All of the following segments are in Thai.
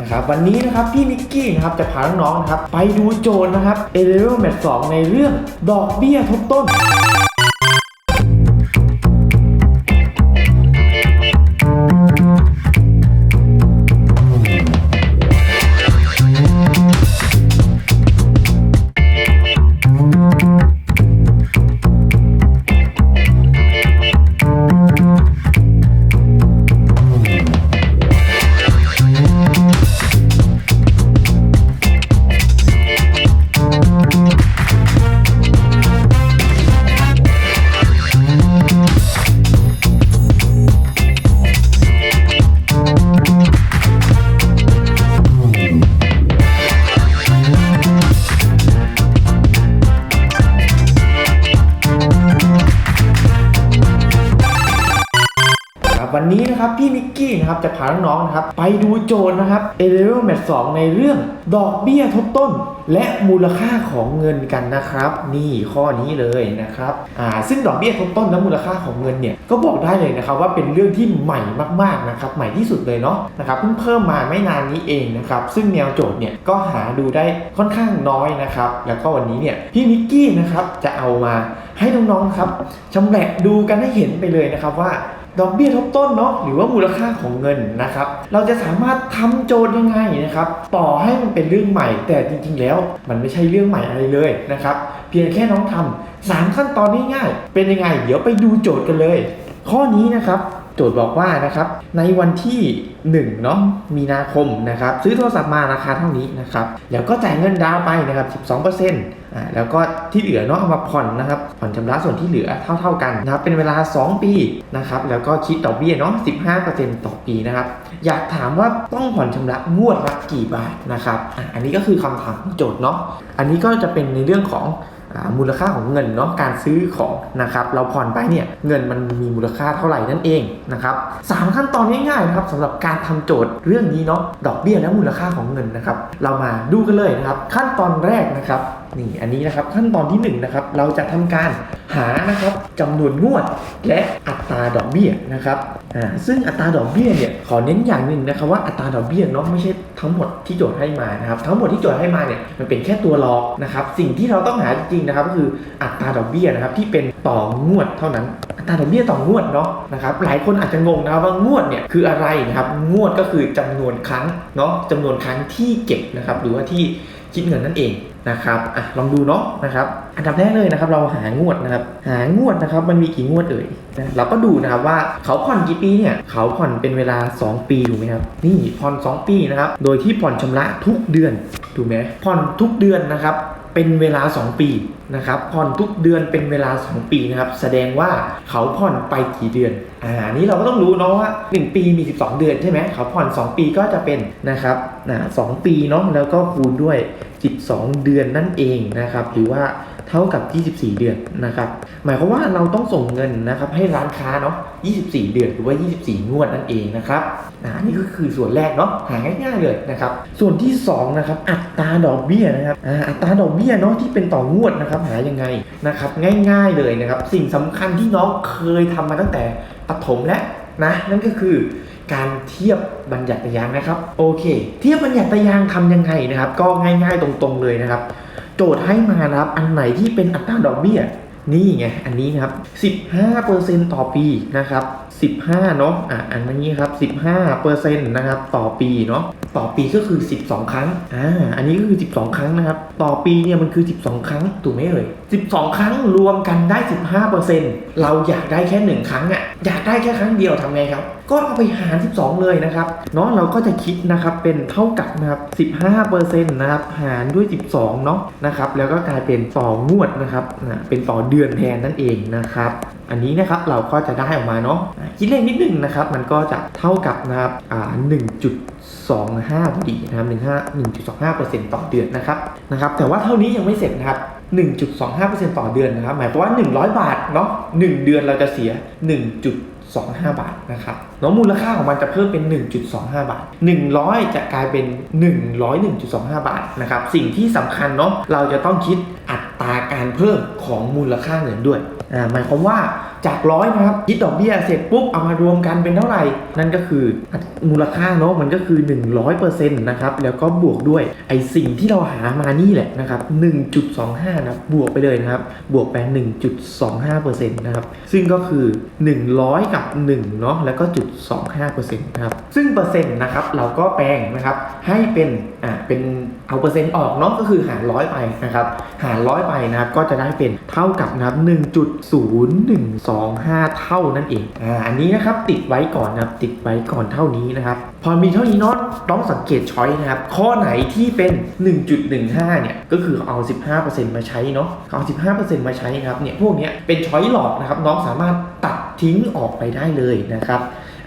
นะครับวันนี้นะครับพี่มิกกี้นะครับจะพาน้องๆนะครับไปดูโจรนะครับ A Level Math 2ในเรื่องดอกเบี้ยทบต้น พี่มิกกี้นะครับจะพาน้องๆนะครับไปดูโจทย์นะครับ A Level Math 2ในเรื่องดอกเบี้ยทบต้น และมูลค่าของเงินกันนะครับ นี่ข้อนี้เลยนะครับอ่าซึ่งดอกเบี้ยทบต้นและมูลค่าของเงินเนี่ยก็บอกได้เลยนะครับว่าเป็นเรื่องที่ใหม่มากๆนะครับใหม่ที่สุดเลยเนาะนะครับเพิ่งเพิ่มมาไม่นานนี้เองนะครับซึ่งแนวโจทย์เนี่ยก็หาดูได้ค่อนข้างน้อยนะครับแล้วก็วันนี้เนี่ยพี่มิกกี้นะครับจะเอามาให้น้องๆครับชำแหละดูกันให้เห็นไปเลยนะครับว่า ดอกเบี้ยทบต้นเนาะหรือว่ามูลค่าของเงินนะครับ เราจะสามารถทำโจทย์ยังไงนะครับ ต่อให้มันเป็นเรื่องใหม่ แต่จริงๆแล้วมันไม่ใช่เรื่องใหม่อะไรเลยนะครับ เพียงแค่น้องทำสามขั้นตอนง่ายๆเป็นยังไง เดี๋ยวไปดูโจทย์กันเลย ข้อนี้นะครับ จทย์บอกว่านะครับในวันที่1เนาะมีนาคมนะครับซื้อโทรศัพท์มาราคาเท่านี้นะครับแล้วก็จ่ายเงินดาวน์ไปนะครับ 12%อ่าแล้วก็ที่เหลือเนาะเอามาผ่อนนะครับผ่อนชำระส่วนที่เหลือเท่า ๆกันนะครับเป็นเวลา 2 ปีนะครับแล้วก็คิดดอกเบี้ยเนาะ15%ต่อปีนะครับอยากถามว่าต้องผ่อนชำระงวดละกี่บาทนะครับอะอันนี้ก็คือคำถามโจทย์เนาะอันนี้ก็จะเป็นในเรื่องของ มูลค่าของเงินเนาะการซื้อของนะครับเราผ่อนไปเนี่ยเงินมันมีมูลค่าเท่าไหร่นั่นเองนะครับสามขั้นตอนง่ายๆนะครับสำหรับการทำโจทย์เรื่องนี้เนาะดอกเบี้ยและมูลค่าของเงินนะครับ เรามาดูกันเลยนะครับ ขั้นตอนแรกนะครับ นี่อันนี้นะครับขั้นตอนที่หนึ่งนะครับเราจะทำการหานะครับจำนวนงวดและอัตราดอกเบี้ยนะครับอ่าซึ่งอัตราดอกเบี้ยเนี่ยขอเน้นอย่างหนึ่งนะครับว่าอัตราดอกเบี้ยเนาะไม่ใช่ทั้งหมดที่โจทย์ให้มานะครับทั้งหมดที่โจทย์ให้มาเนี่ยมันเป็นแค่ตัวล็อกนะครับสิ่งที่เราต้องหาจริงๆนะครับก็คืออัตราดอกเบี้ยนะครับที่เป็นต่องวดเท่านั้นอัตราดอกเบี้ยต่องวดเนาะนะครับหลายคนอาจจะงงนะครับว่างวดเนี่ยคืออะไรนะครับงวดก็คือจำนวนครั้งเนาะจำนวนครั้งที่เก็บนะครับหรือว่าที่คิดเงินนั่นเอง นะครับอะลองดูเนาะนะครับ อันดับแรกเลยนะครับ เราหางวดนะครับ หางวดนะครับ มันมีกี่งวดเอ่ยเราก็ดูนะครับว่าเขาผ่อนกี่ปีเนี่ย เขาผ่อนเป็นเวลา 2 ปีถูกไหมครับ นี่ผ่อน 2 ปีนะครับ โดยที่ผ่อนชำระทุกเดือนถูกไหมผ่อนทุกเดือนนะครับ เป็นเวลา 2 ปีนะครับผ่อนทุกเดือนเป็นเวลา 2 ปีนะครับแสดงว่าเขาผ่อนไปกี่เดือนอ่านี้เราก็ต้องรู้เนาะว่า 1 ปีมี 12 เดือนใช่ไหมเขาผ่อน 2 ปีก็จะเป็นนะครับนะสองปีเนาะแล้วก็คูณด้วย 12 เดือนนั่นเองนะครับหรือว่า เท่ากับ 24 เดือนนะครับ หมายความว่าเราต้องส่งเงินนะครับให้ร้านค้าเนาะ 24 เดือนหรือว่า 24 งวดนั่นเองนะครับอ่านี่ก็คือส่วนแรกเนาะ หาง่ายๆเลยนะครับ ส่วนที่2นะครับ อัตราดอกเบี้ยนะครับอ,อัตราดอกเบี้ยเนาะที่เป็นต่องวดนะครับหายังไงนะครับ ง่ายๆเลยนะครับ สิ่งสำคัญที่น้องเคยทำมาตั้งแต่ปฐมและนะนั่นก็คือการเทียบบัญญัติยางนะครับ โอเค เทียบบัญญัติยางทำยังไงนะครับ ก็ง่ายๆตรงๆเลยนะครับ โจทย์ให้มานะครับ อันไหนที่เป็นอัตราดอกเบี้ย นี่ไง อันนี้นะครับ 15%ต่อปีนะครับ 15เนาะอะอันนี้ครับ 15%นต์นะครับต่อปีเนาะต่อปีก็คือ 12 ครั้งอ่าอันนี้ก็คือ 12 ครั้งนะครับ ต่อปีเนี่ยมันคือ 12 ครั้งถูกไหมเอ่ย12 ครั้งรวมกันได้ 15%เราอยากได้แค่ 1 ครั้งอะ่ะอยากได้แค่ครั้งเดียวทำไงครับ ก็เอาไปหาร 12 เลยนะครับเนาะเราก็จะคิดนะครับเป็นเท่ากับนะครับ15%นต์นะครับหารด้วย 12เนาะนะครับแล้วก็กลายเป็นต่องวดนะครับอ่าเป็นต่อเดือนแทนนั่นเองนะครับ อันนี้นะครับเราก็จะได้ออกมาเนาะคิดเลขนิดนึงนะครับ มันก็จะเท่ากับนะครับอ่า1.25พอดีนะครับ15 1.25%ต่อเดือนนะครับนะครับแต่ว่าเท่านี้ยังไม่เสร็จนะครับ1.25%ต่อเดือนนะครับ หมายความว่า 100 บาทเนาะ1เดือนเราจะเสีย 1.25 บาทนะครับแล้วมูลค่าของมันจะเพิ่มเป็น 1.25 บาท 100 จะกลายเป็น 101.25 บาทนะครับ สิ่งที่สำคัญเนาะเราจะต้องคิดอัตราการเพิ่มของมูลค่าเงินด้วย หมายความว่า จากร้อยนะครับคิดดอกเบี้ยเสร็จปุ๊บเอามารวมกันเป็นเท่าไหร่ นั่นก็คือมูลค่าเนาะมันก็คือ 100%นะครับแล้วก็บวกด้วยไอสิ่งที่เราหามานี่แหละนะครับ1.25นะครับบวกไปเลยนะครับบวกไป 1.25%นะครับซึ่งก็คือ 100 กับ1เนาะแล้วก็จุด25%นะครับซึ่งเปอร์เซ็นต์นะครับเราก็แปลงนะครับให้เป็นอ่าเป็นเอาเปอร์เซ็นต์ออกเนาะก็คือหารร้อยไปนะครับหารร้อยไปนะครับก็จะได้เป็นเท่ากับนะครับ25 เท่านั่นเองอ่าอันนี้นะครับติดไว้ก่อนนะครับติดไว้ก่อนเท่านี้นะครับ พอมีเท่านี้เนาะต้องสังเกตช้อยนะครับ ข้อไหนที่เป็น 1.15 เนี่ย ก็คือเอา 15%มาใช้เนาะเอา 15%มาใช้ครับเนี่ยพวกเนี้ยเป็นช้อยหลอกนะครับน้องสามารถตัดทิ้งออกไปได้เลยนะครับ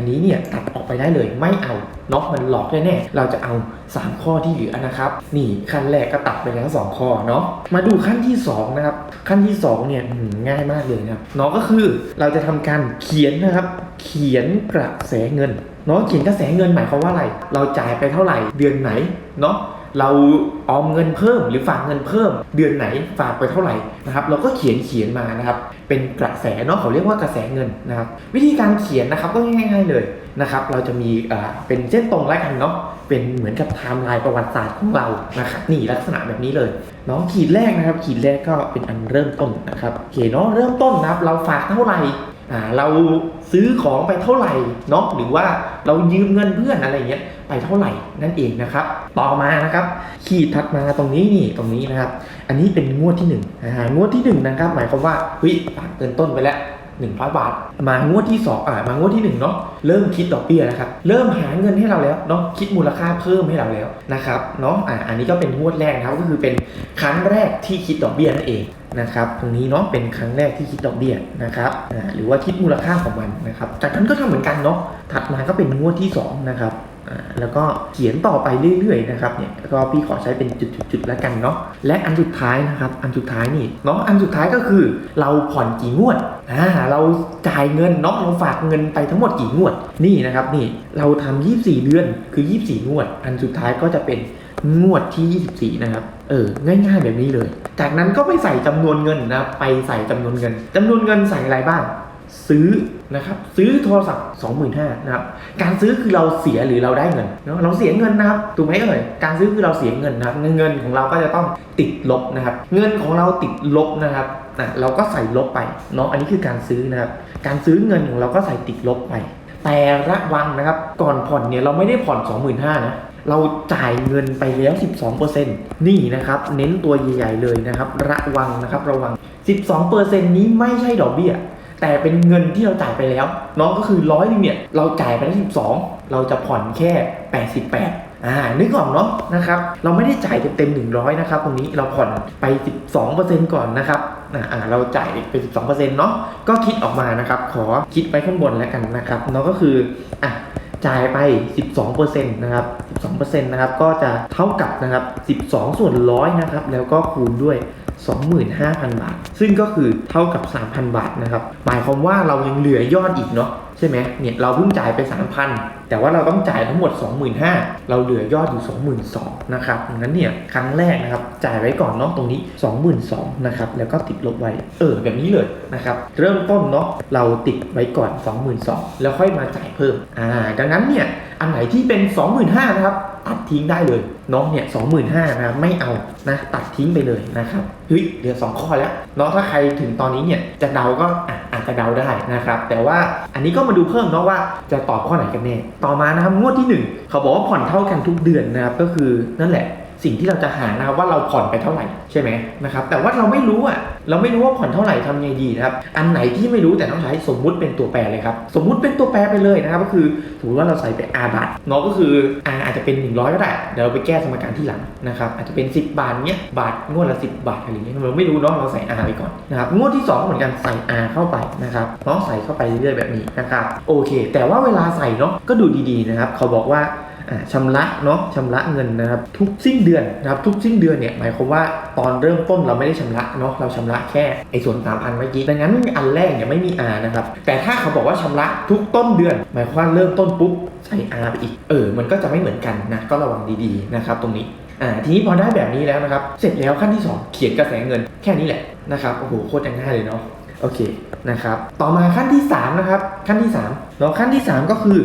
อันนี้เนี่ยตัดออกไปได้เลยไม่เอาน็อกมันหลอกแน่ๆเราจะเอา 3 ข้อที่เหลือนะครับ นี่ขั้นแรกก็ตัดไปแล้ว 2 ข้อเนาะมาดูขั้นที่ 2 นะครับ ขั้นที่ 2 เนี่ยง่ายมากเลยนะครับเนาะก็คือเราจะทำการเขียนนะครับ เขียนกระแสเงินเนาะเขียนกระแสเงินหมายความว่าอะไร เราจ่ายไปเท่าไหร่เดือนไหนเนาะ เราออมเงินเพิ่มหรือฝากเงินเพิ่ม เดือนไหนฝากไปเท่าไหร่นะครับเราก็เขียนเขียนมานะครับเป็นกระแสเนาะเขาเรียกว่ากระแสเงินนะครับวิธีการเขียนนะครับก็ง่าย ๆเลยนะครับเราจะมีอ่าเป็นเส้นตรงแล้วกันเนาะเป็นเหมือนกับไทม์ไลน์ประวัติศาสตร์ของเรานะครับนี่ลักษณะแบบนี้เลยเนาะขีดแรกนะครับขีดแรกก็เป็นอันเริ่มต้นนะครับโอเคเนาะเริ่มต้นนะครับเราฝากเท่าไหร่ เราซื้อของไปเท่าไหร่เนาะหรือว่าเรายืมเงินเพื่อนอะไรเงี้ยไปเท่าไหร่นั่นเองนะครับ ต่อมานะครับ ขีดถัดมาตรงนี้นี่ตรงนี้นะครับ อันนี้เป็นงวดที่1นึ่งงวดที่1นะครับหมายความว่าเฮ้ยฝากเงินต้นไปแล้ว100 บาท มางวดที่2อ่ามางวดที่1เนาะเริ่มคิดดอกเบี้ยแล้วครับเริ่มหาเงินให้เราแล้วเนาะคิดมูลค่าเพิ่มให้เราแล้วนะครับเนาะอ่าอันนี้ก็เป็นงวดแรกนะครับก็คือเป็นครั้งแรกที่คิดดอกเบี้ยนั่นเอง นะครับตรงนี้เนาะเป็นครั้งแรกที่คิดดอกเบี้ยนะครับหรือว่าคิดมูลค่าของมันนะครับจากนั้นก็ทำเหมือนกันเนาะถัดมาก็เป็นงวดที่สองนะครับแล้วก็เขียนต่อไปเรื่อยๆนะครับเนี่ยก็พี่ขอใช้เป็นจุดๆๆแล้วกันเนาะและอันสุดท้ายนะครับอันสุดท้ายนี่เนาะอันสุดท้ายก็คือเราผ่อนกี่งวดอ่าเราจ่ายเงินเนาะเราฝากเงินไปทั้งหมดกี่งวดนี่นะครับนี่เราทำ24 เดือนคือ 24 งวด อันสุดท้ายก็จะเป็น งวดที่ 24 นะครับ เออ ง่าย ๆ แบบนี้เลย จากนั้นก็ไปใส่จำนวนเงินนะไปใส่จำนวนเงินจำนวนเงินใส่อะไรบ้าง ซื้อนะครับ ซื้อโทรศัพท์ 25,000นะครับ การซื้อคือเราเสียหรือเราได้เงินเนอะเราเสียเงินนะครับ ถูกไหมเอ่ย การซื้อคือเราเสียเงินนะครับ เงินของเราก็จะต้องติดลบนะครับ เงินของเราติดลบนะครับอะเราก็ใส่ลบไปเนาะ อันนี้คือการซื้อนะครับ การซื้อเงินของเราก็ใส่ติดลบไป แต่ระวังนะครับ ก่อนผ่อนเนี่ยเราไม่ได้ผ่อน 25,000นะ เราจ่ายเงินไปแล้ว 12%นี่นะครับ เน้นตัวใหญ่ๆเลยนะครับ ระวังนะครับระวัง 12%นี้ไม่ใช่ดอกเบี้ย แต่เป็นเงินที่เราจ่ายไปแล้วน้องก็คือร้อยนึงเนี่ยเราจ่ายไปแล้ว12 เราจะผ่อนแค่ 88อ่านึกออกเนาะนะครับเราไม่ได้จ่ายเต็มๆ100 นะครับ ตรงนี้เราผ่อนไป 12%ก่อนนะครับอ่าเราจ่ายไป 12%เนาะก็คิดออกมานะครับ ขอคิดไปข้างบนแล้วกันนะครับเนาะก็คืออะ จ่ายไป 12%นะครับ 12%นะครับก็จะเท่ากับนะครับ 12 ส่วนร้อยนะครับแล้วก็คูณด้วย 25,000 บาท ซึ่งก็คือเท่ากับ 3,000 บาทนะครับหมายความว่าเรายังเหลือยอดอีกเนาะ ใช่ไหมเนี่ยเราเพิ่งจ่ายไป3,000แต่ว่าเราต้องจ่ายทั้งหมด 25,000เราเหลือยอดอยู่ 22,000นะครับดังนั้นเนี่ยครั้งแรกนะครับจ่ายไว้ก่อนเนาะตรงนี้ 22,000นะครับแล้วก็ติดลบไว้เออแบบนี้เลยนะครับเริ่มต้นเนาะเราติดไว้ก่อน 22,000แล้วค่อยมาจ่ายเพิ่มอ่าดังนั้นเนี่ยอันไหนที่เป็น 25,000นะครับ ตัดทิ้งได้เลยน้องเนี่ยสองหมื่นห้านะไม่เอานะตัดทิ้งไปเลยนะครับเฮ้ยเหลือสองข้อแล้วเนาะถ้าใครถึงตอนนี้เนี่ยจะเดาก็อะอาจจะเดาได้นะครับ แต่ว่าอันนี้ก็มาดูเพิ่มเนาะว่าจะตอบข้อไหนกันแน่ต่อมานะครับงวดที่หนึ่งเขาบอกว่าผ่อนเท่ากันทุกเดือนนะครับก็คือนั่นแหละ สิ่งที่เราจะหานะครับว่าเราผ่อนไปเท่าไหร่ใช่ไหมนะครับแต่ว่าเราไม่รู้อะเราไม่รู้ว่าผ่อนเท่าไหร่ทำไงดีนะครับอันไหนที่ไม่รู้แต่ต้องใช้สมมุติเป็นตัวแปรเลยครับสมมุติเป็นตัวแปรไปเลยนะครับก็คือสมมติว่าเราใส่ไป r บาทเนาะก็คือ r อาจจะเป็น 100 ก็ได้เดี๋ยวเราไปแก้สมการที่หลังนะครับอาจจะเป็น 10 บาทเนี้ยบาทงวดละ 10 บาทอะไรเงี้ยเราไม่รู้เนาะเราใส่ r ไปก่อนนะครับงวดที่2เหมือนกันใส่ r เข้าไปนะครับเนาะใส่เข้าไปเรื่อยๆแบบนี้นะครับโอเค แต่ว่าเวลาใส่เนาะก็ดูดีๆนะครับเขาบอกว่า ชำระเนาะชำระเงินนะครับทุกสิ้นเดือนนะครับทุกสิ้นเดือนเนี่ยหมายความว่าตอนเริ่มต้นเราไม่ได้ชำระเนาะเราชำระแค่ไอ้ส่วนสามอันเมื่อกี้ดังนั้นอันแรกเนี่ยไม่มี R นะครับแต่ถ้าเขาบอกว่าชำระทุกต้นเดือน หมายความว่าเริ่มต้นปุ๊บใส่ R ไปอีกเออมันก็จะไม่เหมือนกันนะก็ระวังดีๆนะครับตรงนี้อ่าทีนี้พอได้แบบนี้แล้วนะครับเสร็จแล้วขั้นที่สองเขียนกระแสเงินแค่นี้แหละนะครับโอ้โหโคตรง่ายเลยเนาะโอเคนะครับต่อมาขั้นที่สามนะครับขั้นที่สามเนาะขั้นที่สามก็คือ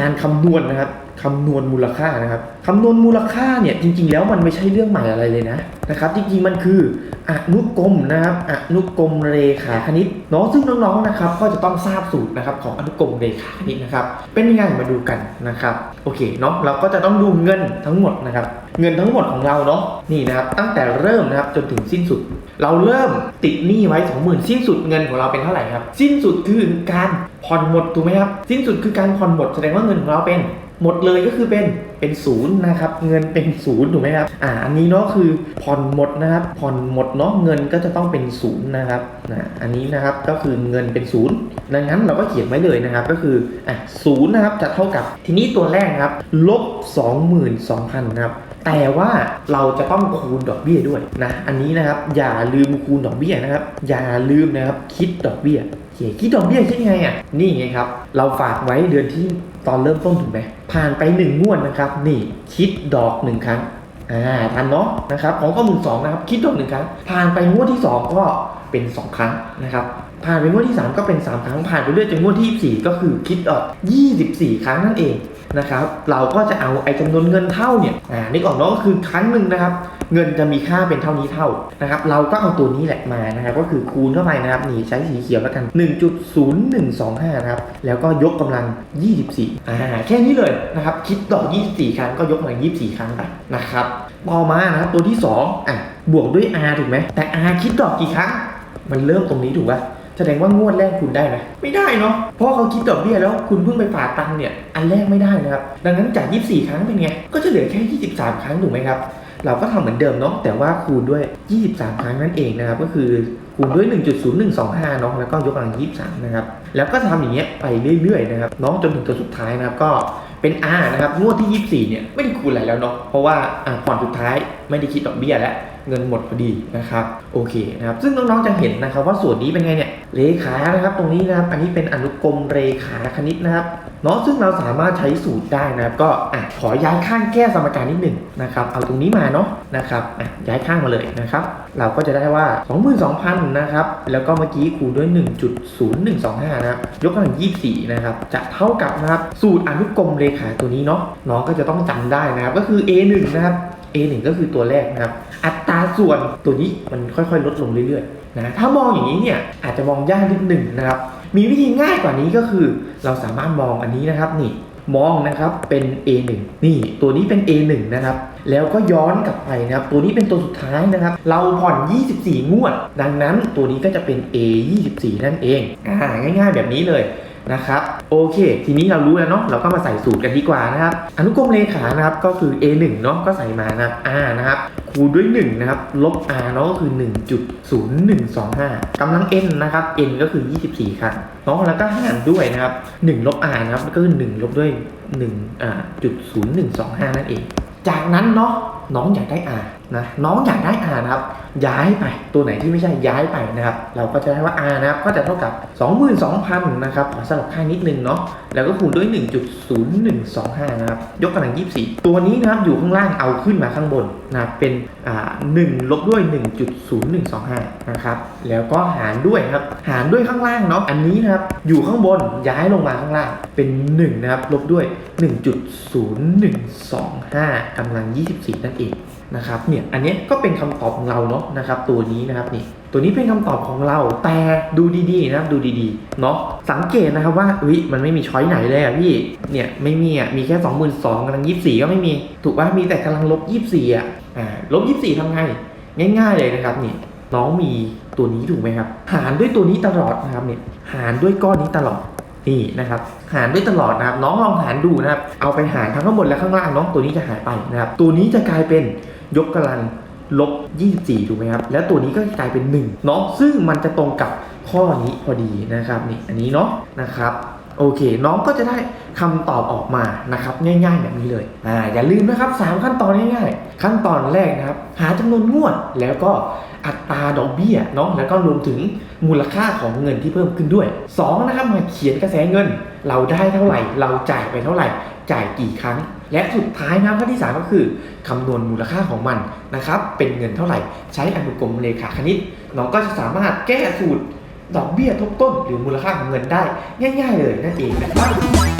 การคำนวณนะครับ คำนวณมูลค่านะครับคำนวณมูลค่าเนี่ยจริง ๆ แล้วมันไม่ใช่เรื่องใหม่อะไรเลยนะนะครับจริงๆมันคืออนุกรมนะครับอนุกรมเรขาคณิตเนาะซึ่งน้องๆนะครับก็จะต้องทราบสูตรนะครับของอนุกรมเรขาคณิตนะครับเป็นยังไงมาดูกันนะครับโอเคเนาะเราก็จะต้องดูเงินทั้งหมดนะครับเงินทั้งหมดของเราเนาะนี่นะครับตั้งแต่เริ่มนะครับจนถึงสิ้นสุด เราเริ่มติดหนี้ไว้20,000สิ้นสุดเงินของเราเป็นเท่าไหร่ครับสิ้นสุดคือการผ่อนหมดถูกไหมครับสิ้นสุดคือการผ่อนหมดแสดงว่าเงินของเราเป็น หมดเลยก็คือเป็นเป็นศูนย์นะครับเงินเป็นศูนย์ถูกไหมครับอ่าอันนี้เนาะคือผ่อนหมดนะครับผ่อนหมดเนาะเงินก็จะต้องเป็นศูนย์นะครับนะอันนี้นะครับก็คือเงินเป็นศูนย์ดังนั้นเราก็เขียนไว้เลยนะครับก็คืออะศูนย์นะครับจะเท่ากับทีนี้ตัวแรกครับลบ22,000นะครับแต่ว่าเราจะต้องคูณดอกเบี้ยด้วยนะอันนี้นะครับอย่าลืมคูณดอกเบี้ยนะครับ อย่าลืมนะครับคิดดอกเบี้ย คคิดดอกเบี้ยคิดยังไงอะ นี่ไงครับ เราฝากไว้เดือนที่ตอนเริ่มต้นถูกไหมผ่านไปหนึ่งงวดนะครับ นี่คิดดอกหนึ่งครั้งอ่าทันเนาะนะครับของก็หมื่นสองนะครับคิดดอกหนึ่งครั้งผ่านไปงวดที่สองก็เป็นสองครั้งนะครับผ่านไปงวดที่ 3 ก็เป็น 3 ครั้งผ่านไปเรื่อยจนงวดที่ 24 ก็คือคิดดอก 24 ครั้งนั่นเอง นะครับ เราก็จะเอาไอ้จำนวนเงินเท่าเนี่ยอ่านึกออกนาะก็คือครั้งหนึ่งนะครับ เงินจะมีค่าเป็นเท่านี้เท่านะครับ เราก็เอาตัวนี้แหละมานะครับ ก็คือคูณเข้าไปนะครับนี่ใช้สีเขียวแล้วกัน 1.0125 นะครับ แล้วก็ยกกำลัง 24อ่าแค่นี้เลยนะครับ คิดดอก24 ครั้งก็ยกกำลัง 24 ครั้งไปนะครับต่อมานะครับตัวที่2อะบวกด้วย r ถูกไหมแต่ r คิดดอกกี่ครั้งมันเริ่มตรงนี้ถูกป่ะ แสดงว่างวดแรกคุณได้ไหมไม่ได้เนาะเพราะเขาคิดดอกเบี้ยแล้วคุณเพิ่งไปฝากตังค์เนี่ยอันแรกไม่ได้นะครับดังนั้นจาก 24 ครั้งเป็นไงก็จะเหลือแค่ 23 ครั้งถูกไหมครับเราก็ทำเหมือนเดิมเนาะแต่ว่าคูณด้วย 23 ครั้งนั่นเองนะครับก็คือคูณด้วย 1.0125เนาะแล้วก็ยกกำลัง 23 นะครับแล้วก็ทำอย่างเงี้ยไปเรื่อยๆนะครับเนาะจนถึงตัวสุดท้ายนะครับก็เป็น R นะครับงวดที่ 24 เนี่ยไม่ได้คูณอะไรแล้วเนาะเพราะว่าอะผ่อนสุดท้ายไม่ได้คิดดอกเบี้ยแล้ว เงินหมดพอดีนะครับโอเคนะครับซึ่งน้องๆจะเห็นนะครับว่าส่วนนี้เป็นไงเนี่ยเลขานะครับตรงนี้นะครับอันนี้เป็นอนุกรมเรขาคณิตนะครับเนาะซึ่งเราสามารถใช้สูตรได้นะครับ ก็อะขอย้ายข้างแก้สมการนิดหนึ่งนะครับเอาตรงนี้มาเนาะนะครับอะย้ายข้างมาเลยนะครับ เราก็จะได้ว่า 22,000นะครับแล้วก็เมื่อกี้คูณด้วย 1.0125 นะครับยกกำลัง24 นะครับ จะเท่ากับนะครับสูตรอนุกรมเรขาตัวนี้เนาะน้องก็จะต้องจำได้นะครับ ก็คือ A1 นะครับ A1 ก็คือตัวแรกนะครับ อัตราส่วนตัวนี้มันค่อยๆ ลดลงเรื่อยๆนะถ้ามองอย่างนี้เนี่ยอาจจะมองยากนิดหนึ่งนะครับ มีวิธีง่ายกว่านี้ก็คือ เราสามารถมองอันนี้นะครับนี่มองนะครับเป็น A1 นี่ตัวนี้เป็น A1 นะครับ แล้วก็ย้อนกลับไปนะครับ ตัวนี้เป็นตัวสุดท้ายนะครับ เราผ่อน 24 งวด ดังนั้นตัวนี้ก็จะเป็น A24 นั่นเองอ่าง่าย ๆ แบบนี้เลย นะครับโอเค ทีนี้เรารู้แล้วเนาะเราก็มาใส่สูตรกันดีกว่านะครับอนุกรมเลขานะครับก็คือ A1 เนาะก็ใส่มานะครับ R นะครับคูณด้วย1นะครับลบ R เนาะก็คือ 1.0125กำลัง N นะครับ N ก็คือ 24 ครั้งเนาะแล้วก็หารด้วยนะครับ1ลบ R นะครับก็คือ1ลบด้วย1อ่าจุด0125 นั่นเอง จากนั้นเนาะ น้องอยากได้ R นะน้องอยากได้ R นะครับ ย้ายไปตัวไหนที่ไม่ใช่ย้ายไปนะครับ เราก็จะได้ว่า R นะครับก็จะเท่ากับ 22,000นะครับขอสลับข้านิดนึงเนาะแล้วก็คูณด้วย 1.0125 นะครับ ยกกำลัง 24 ตัวนี้นะครับอยู่ข้างล่างเอาขึ้นมาข้างบนนะเป็นอ่า1ลบด้วย 1.0125 นะครับ แล้วก็หารด้วยครับ หารด้วยข้างล่างเนาะอันนี้นะครับอยู่ข้างบนย้ายลงมาข้างล่างเป็น 1 นะครับ ลบด้วย 1.0125กำลัง 24 นั่นเองนะครับเนี่ยอันนี้ก็เป็นคำตอบของเราเนาะนะครับตัวนี้นะครับนี่ตัวนี้เป็นคำตอบของเราแต่ดูดีๆนะครับดูดีๆเนาะสังเกตนะครับว่าอุ้ยมันไม่มีช้อยไหนเลยอะพี่เนี่ยไม่มีอะมีแค่22,000กำลัง24 ก็ไม่มี ถูกป่ะมีแต่กำลังลบ 24อะอ่าลบ 24ทำไงง่าย ๆเลยนะครับนี่ น้องมีตัวนี้ถูกไหมครับ หารด้วยตัวนี้ตลอดนะครับเนี่ยหารด้วยก้อนนี้ตลอดนี่นะครับหารด้วยตลอดนะครับ น้องลองหารดูนะครับ เอาไปหารทั้งข้างบนและข้างล่างน้องตัวนี้จะหายไปนะครับ ตัวนี้จะกลายเป็นยกกำลังลบ 24 ถูกไหมครับ แล้วตัวนี้ก็กลายเป็น1เนาะซึ่งมันจะตรงกับข้อนี้พอดีนะครับนี่อันนี้เนาะนะครับ โอเค น้องก็จะได้คำตอบออกมานะครับง่ายๆแบบนี้เลยอ่าอย่าลืมนะครับ 3 ขั้นตอนง่ายๆ ขั้นตอนแรกนะครับ หาจำนวนงวดแล้วก็อัตราดอกเบี้ยเนาะแล้วก็รวมถึงมูลค่าของเงินที่เพิ่มขึ้นด้วย 2 นะครับมาเขียนกระแสเงิน เราได้เท่าไหร่ เราจ่ายไปเท่าไหร่ จ่ายกี่ครั้ง และสุดท้ายนะครับข้อที่ 3 ก็คือคำนวณมูลค่าของมันนะครับเป็นเงินเท่าไหร่ ใช้อนุกรมเลขาคณิตน้องก็จะสามารถแก้สูตร ดอกเบี้ยทบต้นหรือมูลค่าของเงินได้ง่าย ๆ เลยนั่นเองนะครับ